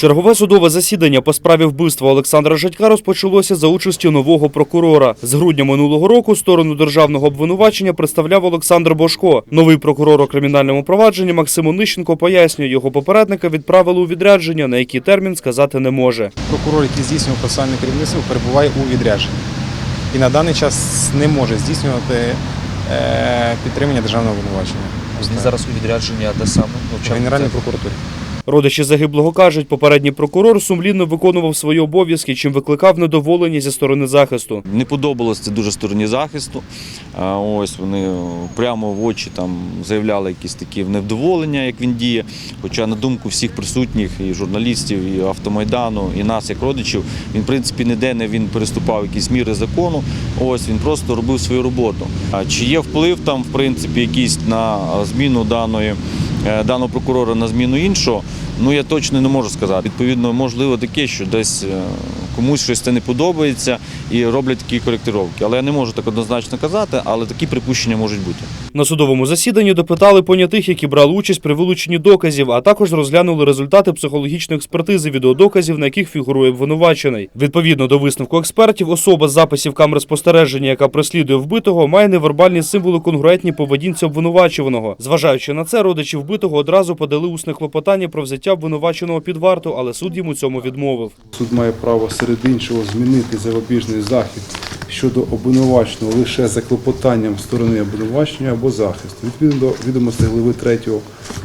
Чергове судове засідання по справі вбивства Олександра Жадька розпочалося за участю нового прокурора. З грудня минулого року сторону державного обвинувачення представляв Олександр Бошко. Новий прокурор у кримінальному провадженні Максим Онищенко пояснює, його попередника відправили у відрядження, на який термін сказати не може. Прокурор, який здійснював процесуальне керівництво, перебуває у відрядженні і на даний час не може здійснювати е, підтримання державного обвинувачення. Він зараз у відрядженні, а де саме? Ну, В Генеральній прокуратурі. Родичі загиблого кажуть, попередній прокурор сумлінно виконував свої обов'язки, чим викликав недоволення зі сторони захисту. Не подобалось це дуже стороні захисту. Ось вони прямо в очі там заявляли якісь такі невдоволення, як він діє. Хоча на думку всіх присутніх, і журналістів, і автомайдану, і нас, як родичів, він в принципі ніде не він переступав якісь міри закону. Ось він просто робив свою роботу. А чи є вплив там, в принципі, якийсь на зміну даної даного прокурора на зміну іншого? Ну я точно не можу сказати. Відповідно, можливо таке, що десь е, комусь щось це не подобається і роблять такі коректировки. Але я не можу так однозначно казати, але такі припущення можуть бути. На судовому засіданні допитали понятих, які брали участь при вилученні доказів, а також розглянули результати психологічної експертизи відеодоказів, на яких фігурує обвинувачений. Відповідно до висновку експертів, особа з записів камер спостереження, яка преслідує вбитого, має невербальні символи конгруентні поведінці обвинувачуваного. Зважаючи на це, родичі вбитого одразу подали усне клопотання про взяття обвинуваченого під варту, але суд йому цьому відмовив. Суд має право серед іншого змінити запобіжний захід щодо обвинуваченого лише за клопотанням сторони обвинувачення або захисту. Відповідно до відомостей глави 3,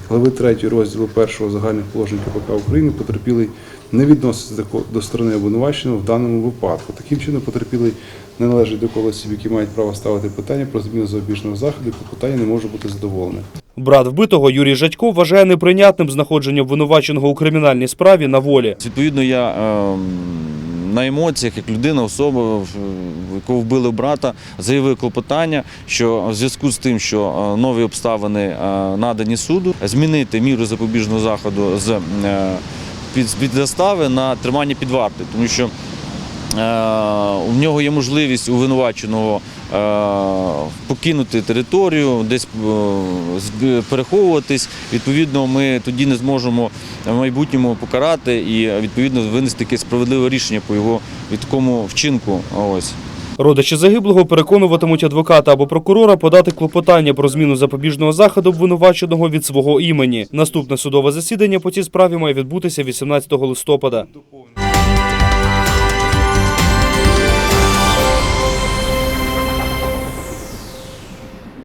глави 3 розділу 1 загальних положень КПК України потерпілий не відноситься до ко- до сторони обвинуваченого в даному випадку. Таким чином потерпілий не належить до кола осіб, які мають право ставити питання про зміну запобіжного заходу, і клопотання не може бути задоволене. Брат вбитого Юрій Жадько вважає неприйнятним знаходження обвинуваченого у кримінальній справі на волі. Відповідно, я ем, на емоціях, як людина, особа, якого вбили брата, заявив клопотання, що в зв'язку з тим, що е, нові обставини е, надані суду, змінити міру запобіжного заходу з е, під, застави на тримання під вартою, тому що У нього є можливість у винуваченого е, покинути територію, десь переховуватись. Відповідно, ми тоді не зможемо в майбутньому покарати і відповідно винести таке справедливе рішення по його від такому вчинку. Ось. Родичі загиблого переконуватимуть адвоката або прокурора подати клопотання про зміну запобіжного заходу обвинуваченого від свого імені. Наступне судове засідання по цій справі має відбутися 18 листопада.